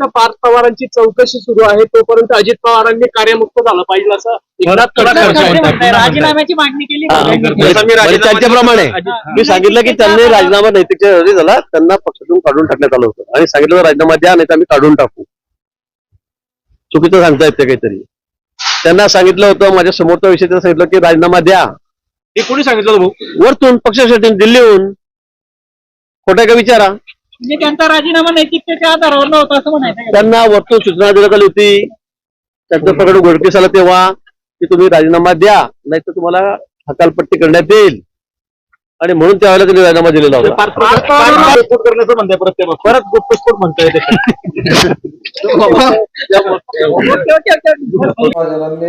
फक्त पार्थ पवारांची चौकशी सुरू आहे तोपर्यंत अजित पवारांनी कार्यमुक्त झालं पाहिजे असं. राजीनाम्याची मागणी केली? म्हणजे- म्हणजे त्यांच्याप्रमाणे. मी सांगितलं की त्यांनी राजीनामा नैतिकच्या झाला त्यांना पक्षातून काढून टाकण्यात आलं होतं. आणि सांगितलं राजीनामा द्या नाही तर आम्ही काढून टाकू. चुकीचं सांगतायत ते काहीतरी. त्यांना सांगितलं होतं माझ्या समोरचा विषय त्यांना सांगितलं की राजीनामा द्या. हे कोणी सांगितलं वरतून पक्षासाठी दिल्लीहून. खोटा का विचारा? म्हणजे त्यांचा राजीनामा नैतिकतेच्या आधारावर नव्हता असं म्हणायचं? त्यांना वरतून सूचना देण्यात आली होती. त्यांचं प्रकरण उघडकीस आलं तेव्हा. की तुम्ही राजीनामा द्या नाही तर तुम्हाला हकालपट्टी करण्यात येईल. आणि म्हणून त्यावेळेला त्यांनी राजीनामा दिलेला होता. करण्याचं म्हणताय परत ते परत गुप्तस्फोट म्हणताय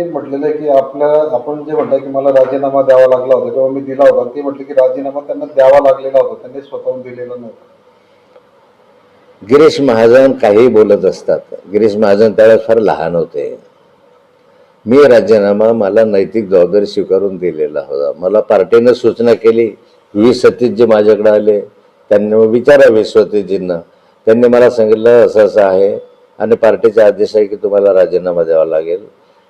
म्हटलेलं आहे की आपल्या आपण जे म्हणताय की मला राजीनामा द्यावा लागला होता तेव्हा मी दिला होता. ते म्हटले की राजीनामा त्यांना द्यावा लागलेला होता. त्यांनी स्वतःहून दिलेला नव्हता. गिरीश महाजन काही बोलत असतात. गिरीश महाजन त्यावेळेस फार लहान होते. मी राजीनामा मला नैतिक जबाबदारी स्वीकारून दिलेला होता. मला पार्टीनं सूचना केली व्ही. सतीशजी माझ्याकडे आले. त्यांनी मग विचारावे सतीशजींना. त्यांनी मला सांगितलं असं असं आहे. आणि पार्टीचा आदेश आहे की तुम्हाला राजीनामा द्यावा लागेल.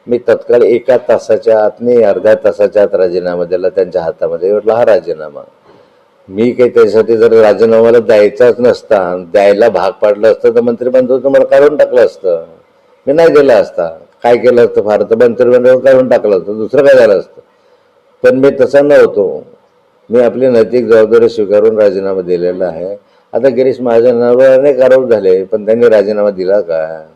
मी तत्काळ एका तासाच्या आत नाही अर्ध्या तासाच्या आत राजीनामा दिला. त्यांच्या हातामध्ये हा राजीनामा. मी काही त्याच्यासाठी जर राजीनामाला द्यायचाच नसता द्यायला भाग पाडलं असतं तर मंत्रिमंडळ मला काढून टाकलं असतं. मी नाही दिला असता. काय केलं असतं? फार तर मंत्रिमंडळ काढून टाकलं असतं. दुसरं काय झालं असतं? पण मी तसा नव्हतो. मी आपली नैतिक जबाबदारी स्वीकारून राजीनामा दिलेला आहे. आता गिरीश महाजनावर अनेक आरोप झाले पण त्यांनी राजीनामा दिला का?